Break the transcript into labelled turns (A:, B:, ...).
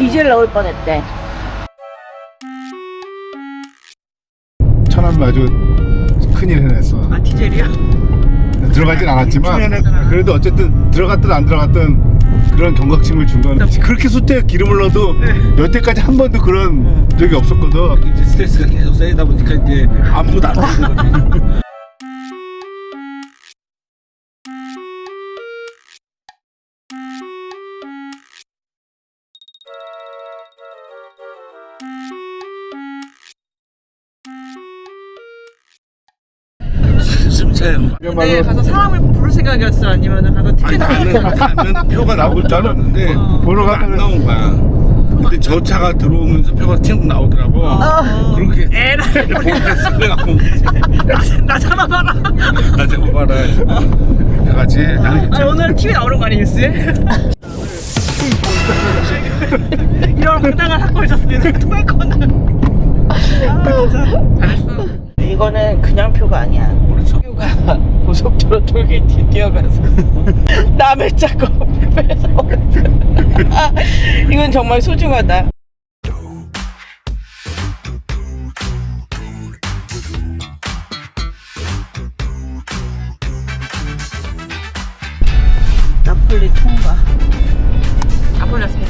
A: 디젤 넣을 뻔했대.
B: 천안 아주 큰일 해냈어.
C: 아 디젤이야?
B: 들어가진 않았지만 그래도 어쨌든 들어갔든 안 들어갔든 그런 경각심을 준 건 그렇게 숫대에 기름을 넣어도 여태까지 한 번도 그런 적이 없었거든.
D: 이제 스트레스가 계속 쌓이다 보니까 이제 아무것도 안 하는 거지. 숨차요.
C: 근데 가서 사람을 부를 생각이었어 아니면 가서
D: 아니
C: 티켓
D: 나는 가면 표가 나올 줄 알았는데
B: 보러
D: 표가 안
B: 가면은-
D: 나온 거야. 근데 저 차가 들어오면서 표가 튀어 나오더라고. 그렇게
C: 에라이
D: 그래갖고
C: 나 잡아봐라
D: 나 잡아봐라. 해가지 나는
C: 오늘 TV에 나오는 거 아니야 뉴스에? 황당한 사건이 있었으면 통할 거나 잘했어
A: 이거는 그냥 표가 아니야.
D: 그렇죠.
A: 표가 고속도로 톨게이트 뛰어가서 남의 차고 뺏어 아, 이건 정말 소중하다. 나폴리 통과.
C: 다 풀렸습니다